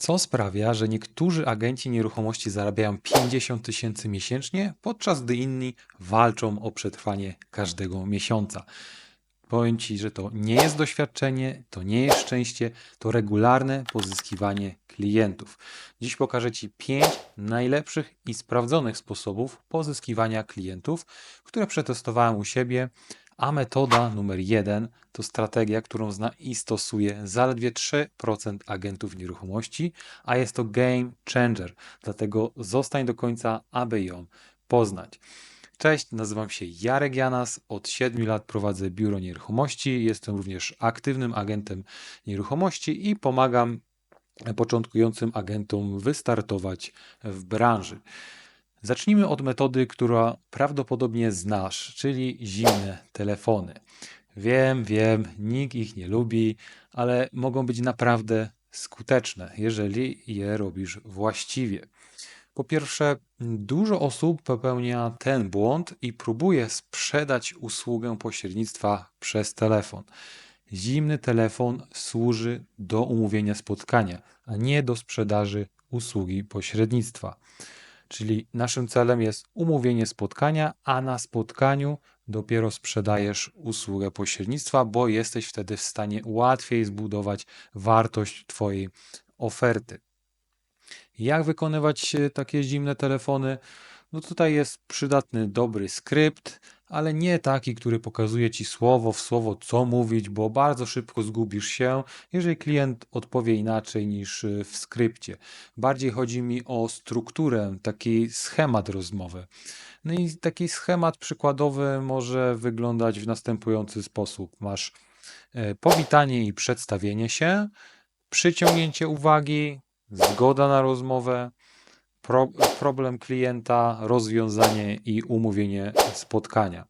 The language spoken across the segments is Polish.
Co sprawia, że niektórzy agenci nieruchomości zarabiają 50 tysięcy miesięcznie, podczas gdy inni walczą o przetrwanie każdego miesiąca. Powiem Ci, że to nie jest doświadczenie, to nie jest szczęście, to regularne pozyskiwanie klientów. Dziś pokażę Ci 5 najlepszych i sprawdzonych sposobów pozyskiwania klientów, które przetestowałem u siebie, a metoda numer jeden to strategia, którą zna i stosuje zaledwie 3% agentów nieruchomości, a jest to game changer. Dlatego zostań do końca, aby ją poznać. Cześć, nazywam się Jarek Janas. Od 7 lat prowadzę biuro nieruchomości. Jestem również aktywnym agentem nieruchomości i pomagam początkującym agentom wystartować w branży. Zacznijmy od metody, która prawdopodobnie znasz, czyli zimne telefony. Wiem, wiem, nikt ich nie lubi, ale mogą być naprawdę skuteczne, jeżeli je robisz właściwie. Po pierwsze, dużo osób popełnia ten błąd i próbuje sprzedać usługę pośrednictwa przez telefon. Zimny telefon służy do umówienia spotkania, a nie do sprzedaży usługi pośrednictwa. Czyli naszym celem jest umówienie spotkania, a na spotkaniu dopiero sprzedajesz usługę pośrednictwa, bo jesteś wtedy w stanie łatwiej zbudować wartość Twojej oferty. Jak wykonywać e, takie zimne telefony? No tutaj jest przydatny dobry skrypt, ale nie taki, który pokazuje ci słowo w słowo, co mówić, bo bardzo szybko zgubisz się, jeżeli klient odpowie inaczej niż e, w skrypcie. Bardziej chodzi mi o strukturę, taki schemat rozmowy. No i taki schemat przykładowy może wyglądać w następujący sposób. Masz e, powitanie i przedstawienie się, przyciągnięcie uwagi, zgoda na rozmowę, pro, problem klienta, rozwiązanie i umówienie spotkania.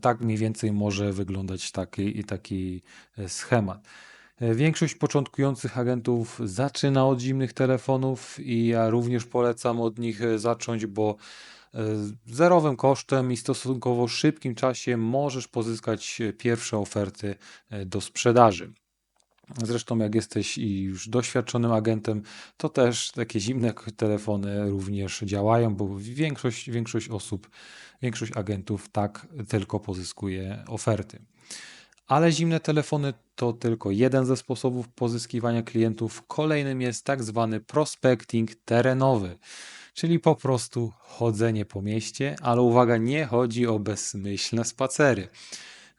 Tak mniej więcej może wyglądać taki, taki e, schemat. E, większość początkujących agentów zaczyna od zimnych telefonów i ja również polecam od nich e, zacząć, bo zerowym kosztem i stosunkowo szybkim czasie możesz pozyskać pierwsze oferty do sprzedaży. Zresztą, jak jesteś już doświadczonym agentem, to też takie zimne telefony również działają, bo większość, większość osób, większość agentów tak tylko pozyskuje oferty. Ale zimne telefony to tylko jeden ze sposobów pozyskiwania klientów. Kolejnym jest tak zwany prospecting terenowy, czyli po prostu chodzenie po mieście, ale uwaga, nie chodzi o bezmyślne spacery.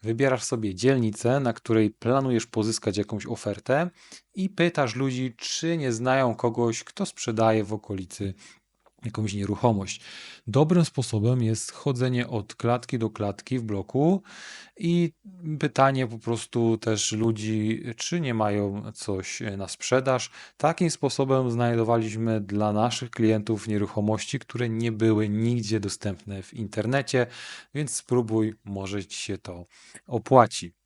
Wybierasz sobie dzielnicę, na której planujesz pozyskać jakąś ofertę i pytasz ludzi, czy nie znają kogoś, kto sprzedaje w okolicy jakąś nieruchomość. Dobrym sposobem jest chodzenie od klatki do klatki w bloku i pytanie po prostu też ludzi, czy nie mają coś na sprzedaż. Takim sposobem znajdowaliśmy dla naszych klientów nieruchomości, które nie były nigdzie dostępne w internecie, więc spróbuj, może Ci się to opłaci.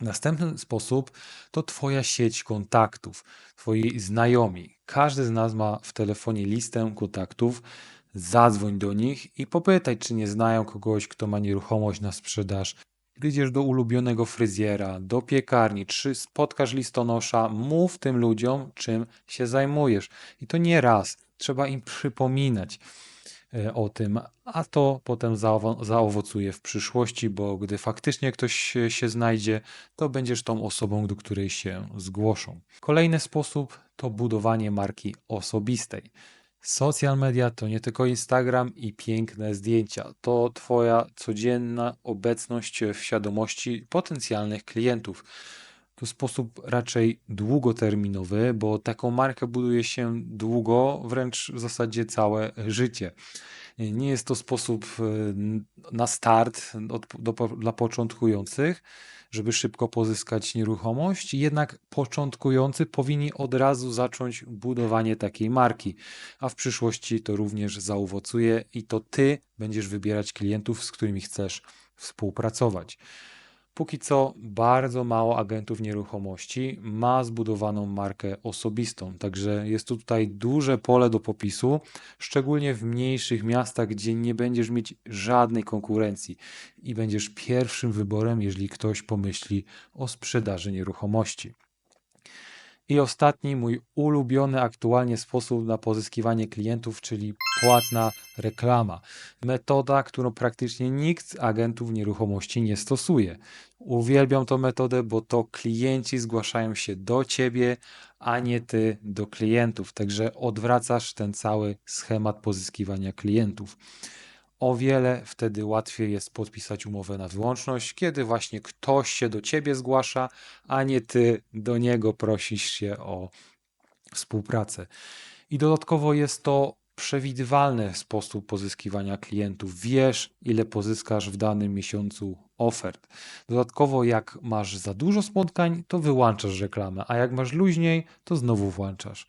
Następny sposób to Twoja sieć kontaktów, Twoi znajomi. Każdy z nas ma w telefonie listę kontaktów. Zadzwoń do nich i popytaj, czy nie znają kogoś, kto ma nieruchomość na sprzedaż. Gdy do ulubionego fryzjera, do piekarni, czy spotkasz listonosza, mów tym ludziom, czym się zajmujesz. I to nie raz. Trzeba im przypominać. E, o tym, a to potem zaowocuje w przyszłości, bo gdy faktycznie ktoś się znajdzie, to będziesz tą osobą, do której się zgłoszą. Kolejny sposób to budowanie marki osobistej. Social media to nie tylko Instagram i piękne zdjęcia, to Twoja codzienna obecność w świadomości potencjalnych klientów. To sposób raczej długoterminowy, bo taką markę buduje się długo, wręcz w zasadzie całe życie. Nie jest to sposób e, na start dla początkujących, żeby szybko pozyskać nieruchomość, jednak początkujący powinni od razu zacząć budowanie takiej marki, a w przyszłości to również zaowocuje i to ty będziesz wybierać klientów, z którymi chcesz współpracować. Póki co bardzo mało agentów nieruchomości ma zbudowaną markę osobistą, także jest tutaj duże pole do popisu, szczególnie w mniejszych miastach, gdzie nie będziesz mieć żadnej konkurencji i będziesz pierwszym wyborem, jeżeli ktoś pomyśli o sprzedaży nieruchomości. I ostatni, mój ulubiony aktualnie sposób na pozyskiwanie klientów, czyli płatna reklama. Metoda, którą praktycznie nikt z agentów nieruchomości nie stosuje. Uwielbiam tę metodę, bo to klienci zgłaszają się do ciebie, a nie ty do klientów. Także odwracasz ten cały schemat pozyskiwania klientów. O wiele wtedy łatwiej jest podpisać umowę na wyłączność, kiedy właśnie ktoś się do ciebie zgłasza, a nie ty do niego prosisz się o współpracę. I dodatkowo jest to przewidywalny sposób pozyskiwania klientów. Wiesz, ile pozyskasz w danym miesiącu ofert. Dodatkowo, jak masz za dużo spotkań, to wyłączasz reklamę, a jak masz luźniej, to znowu włączasz.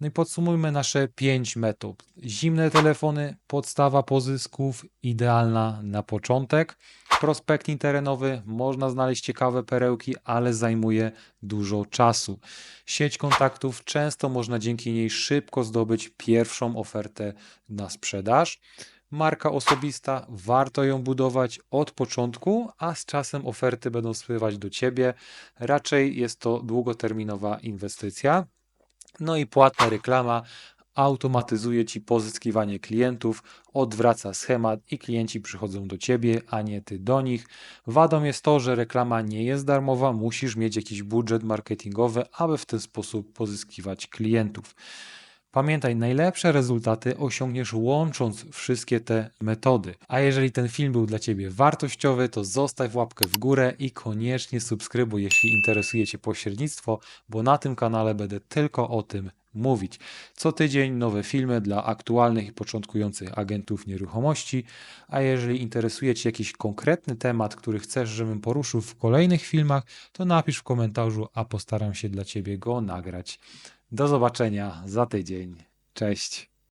No i podsumujmy nasze pięć metod. Zimne telefony, podstawa pozysków, idealna na początek. Prospekt terenowy, można znaleźć ciekawe perełki, ale zajmuje dużo czasu. Sieć kontaktów, często można dzięki niej szybko zdobyć pierwszą ofertę na sprzedaż. Marka osobista, warto ją budować od początku, a z czasem oferty będą spływać do ciebie. Raczej jest to długoterminowa inwestycja. No i płatna reklama automatyzuje ci pozyskiwanie klientów, odwraca schemat i klienci przychodzą do ciebie, a nie ty do nich. Wadą jest to, że reklama nie jest darmowa, musisz mieć jakiś budżet marketingowy, aby w ten sposób pozyskiwać klientów. Pamiętaj, najlepsze rezultaty osiągniesz łącząc wszystkie te metody. A jeżeli ten film był dla Ciebie wartościowy, to zostaw łapkę w górę i koniecznie subskrybuj, jeśli interesuje Cię pośrednictwo, bo na tym kanale będę tylko o tym mówić. Co tydzień nowe filmy dla aktualnych i początkujących agentów nieruchomości, a jeżeli interesuje Cię jakiś konkretny temat, który chcesz, żebym poruszył w kolejnych filmach, to napisz w komentarzu, a postaram się dla Ciebie go nagrać. Do zobaczenia za tydzień. Cześć.